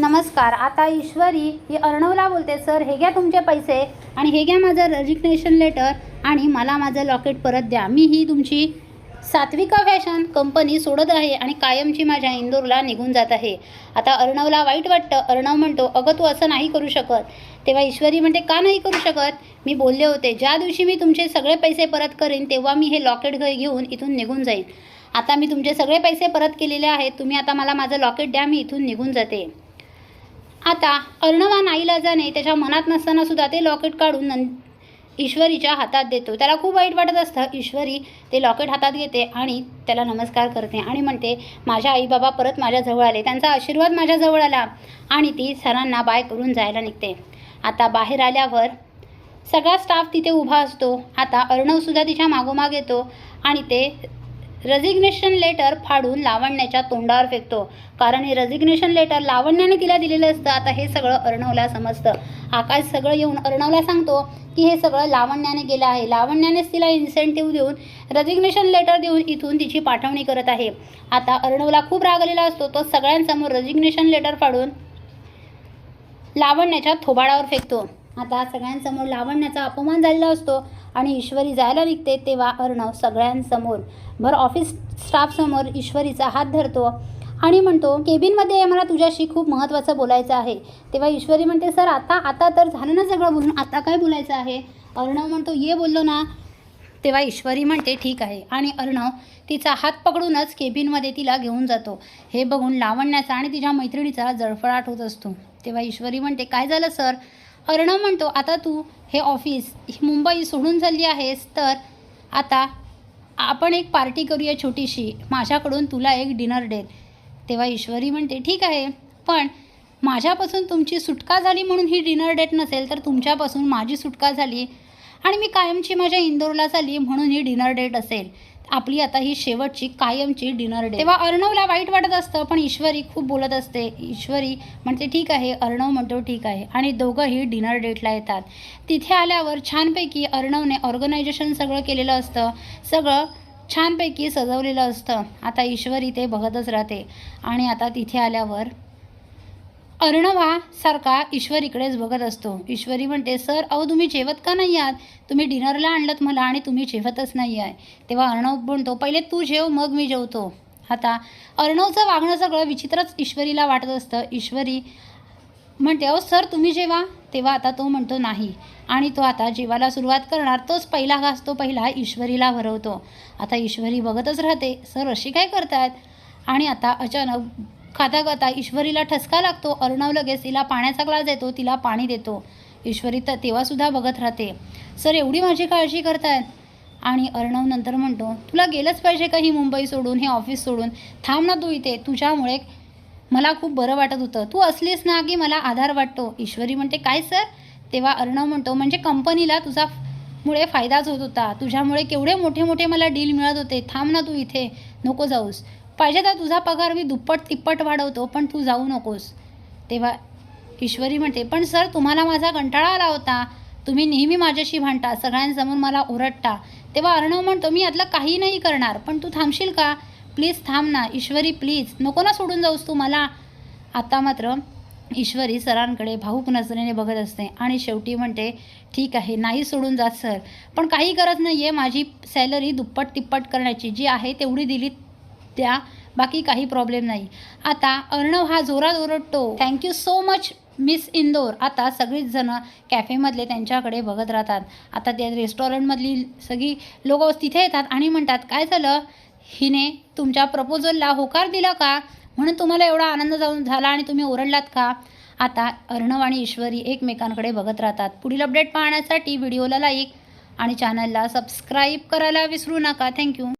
नमस्कार आता ईश्वरी ही अर्णवला बोलते. सर हे घ्या तुमचे पैसे आणि हे घ्या माझं रजिग्नेशन लेटर आणि मला माझं लॉकेट परत द्या. मी ही तुमची सात्विका फॅशन कंपनी सोडत आहे आणि कायमची माझ्या इंदोरला निघून जात आहे. आता अर्णवला वाईट वाटतं. अर्णव म्हणतो अगं तू असं नाही करू शकत. तेव्हा ईश्वरी म्हणते का नाही करू शकत? मी बोलले होते ज्या दिवशी मी तुमचे सगळे पैसे परत करेन तेव्हा मी हे लॉकेट घ घेऊन इथून निघून जाईन. आता मी तुमचे सगळे पैसे परत केलेले आहेत. तुम्ही आता मला माझं लॉकेट द्या मी इथून निघून जाते. आता अर्णवा नाईलाजाने त्याच्या मनात नसताना सुद्धा ते लॉकेट काढून नं ईश्वरीच्या हातात देतो. त्याला खूप वाईट वाटत असतं. ईश्वरी ते लॉकेट हातात घेते आणि त्याला नमस्कार करते आणि म्हणते माझ्या आई बाबा परत माझ्याजवळ आले. त्यांचा आशीर्वाद माझ्याजवळ आला. आणि ती सरांना बाय करून जायला निघते. आता बाहेर आल्यावर सगळा स्टाफ तिथे उभा असतो. आता अर्णवसुद्धा तिच्या मागोमाग येतो आणि ते रेझिग्नेशन लेटर फाडून लावण्याच्या तोंडावर फेकतो. कारण हे रेझिग्नेशन लेटर लावण्याने तिला दिलेलं असतं. आता हे सगळं अर्णवला समजतं. आकाश सगळं येऊन अर्णवला सांगतो की हे सगळं लावण्याने गेलं आहे. लावण्यानेच तिला इन्सेंटिव्ह देऊन रेझिग्नेशन लेटर देऊन इथून तिची पाठवणी करत आहे. आता अर्णवला खूप रागलेला असतो. तो सगळ्यांसमोर रेझिग्नेशन लेटर फाडून लावण्याच्या थोबाडावर फेकतो. आता सगळ्यांसमोर लावण्याचा अपमान झालेला असतो. आणि ईश्वरी जायला निघते तेव्हा अर्णव सगळ्यांसमोर. भर ऑफिस स्टाफसमोर ईश्वरीचा हात धरतो आणि म्हणतो केबिनमध्ये ये, मला तुझ्याशी खूप महत्त्वाचं बोलायचं आहे. तेव्हा ईश्वरी म्हणते सर आता आता तर झालं ना सगळं बोलून आता काय बोलायचं आहे? अर्णव म्हणतो ये बोललो ना. तेव्हा ईश्वरी म्हणते ठीक आहे. आणि अर्णव तिचा हात पकडूनच केबिनमध्ये तिला घेऊन जातो. हे बघून लावण्याचा आणि तिच्या मैत्रिणीचा जळफळाट होत असतो. तेव्हा ईश्वरी म्हणते काय झालं सर? अर्णव म्हणतो आता तू हे ऑफिस मुंबई सोडून झाली आहेस तर आता आपण एक पार्टी करूया छोटीशी. माझ्याकडून तुला एक डिनर डेल तेव्हा ईश्वरी म्हणते ठीक आहे पण माझ्यापासून तुमची सुटका झाली म्हणून ही डिनर डेट नसेल तर तुमच्यापासून माझी सुटका झाली आणि मी कायमची माझ्या इंदोरला झाली म्हणून ही डिनर डेट असेल. आपली आता ही शेवटची कायमची डिनर डे तेव्हा अर्णवला वाईट वाटत असतं पण ईश्वरी खूप बोलत असते. ईश्वरी म्हणते ठीक आहे. अर्णव म्हणतो ठीक आहे. आणि दोघंही डिनर डेटला येतात. तिथे आल्यावर छानपैकी अर्णवने ऑर्गनायझेशन सगळं केलेलं असतं. सगळं छानपैकी सजवलेलं असतं. आता ईश्वरी ते बघतच राहते. आणि आता तिथे आल्यावर अर्णवासारखा ईश्वर ईश्वरीकडेच बघत असतो. ईश्वरी म्हणते सर अहो तुम्ही जेवत का नाही आहात? तुम्ही डिनरला आणलं मला आणि तुम्ही जेवतच नाही आहे. तेव्हा अर्णव म्हणतो पहिले तू जेव मग मी जेवतो. आता अर्णवचं वागणं सगळं विचित्रच ईश्वरीला वाटत असतं. ईश्वरी म्हणते अहो सर तुम्ही जेवा. तेव्हा आता तो म्हणतो नाही. आणि तो आता जेवायला सुरुवात करणार. तोच पहिला घास तो पहिला ईश्वरीला भरवतो. आता ईश्वरी बघतच राहते. सर अशी काय करतायत? आणि आता अचानक खाता खाता ईश्वरीला ठसका लागतो अर्णव लगेच तिला पाण्याचा ग्लास देतो तिला पाणी देतो. ईश्वरी तर तेव्हासुद्धा बघत राहते. सर एवढी माझी काळजी करतायत. आणि अर्णव नंतर म्हणतो तुला गेलंच पाहिजे का ही मुंबई सोडून हे ऑफिस सोडून? थांब ना तू इथे. तुझ्यामुळे मला खूप बरं वाटत होतं. तू असलीस ना की मला आधार वाटतो. ईश्वरी म्हणते काय सर? तेव्हा अर्णव म्हणतो म्हणजे कंपनीला तुझा मुळे फायदाच होत होता. तुझ्यामुळे केवढे मोठे मोठे मला डील मिळत होते. थांब ना तू इथे. नको जाऊस. पाहिजे तर तुझा पगार मी दुप्पट तिप्पट वाढवतो पण तू जाऊ नकोस. तेव्हा ईश्वरी म्हणते पण सर तुम्हाला माझा कंटाळा आला होता. तुम्ही नेहमी माझ्याशी भांडता सगळ्यांसमोर मला ओरडता. तेव्हा अर्णव म्हणतो मी यातलं काही नाही करणार पण तू थांबशील का? प्लीज थांब ना ईश्वरी प्लीज. नको ना सोडून जाऊस तू मला. आता मात्र ईश्वरी सरांकडे भाऊक नजरेने बघत असते आणि शेवटी म्हणते ठीक आहे नाही सोडून जात सर. पण काही गरज नाही आहे माझी सॅलरी दुप्पट तिप्पट करण्याची. जी आहे तेवढी दिली त्या बाकी काही प्रॉब्लेम नाही. आता अर्णव हा जोरात ओरडतो thank you so much miss Indore आता सगळीच जणं कॅफेमधले त्यांच्याकडे बघत राहतात. आता त्या रेस्टॉरंटमधली सगळी लोक तिथे येतात आणि म्हणतात काय झालं? हिने तुमच्या प्रपोजलला होकार दिला का? म्हणून तुम्हाला एवढा आनंद जाऊन झाला आणि तुम्ही ओरडलात का? आता अर्णव आणि ईश्वरी एकमेकांकडे बघत राहतात. पुढील अपडेट पाहण्यासाठी व्हिडिओला लाईक आणि चॅनलला सबस्क्राईब करायला विसरू नका. थँक्यू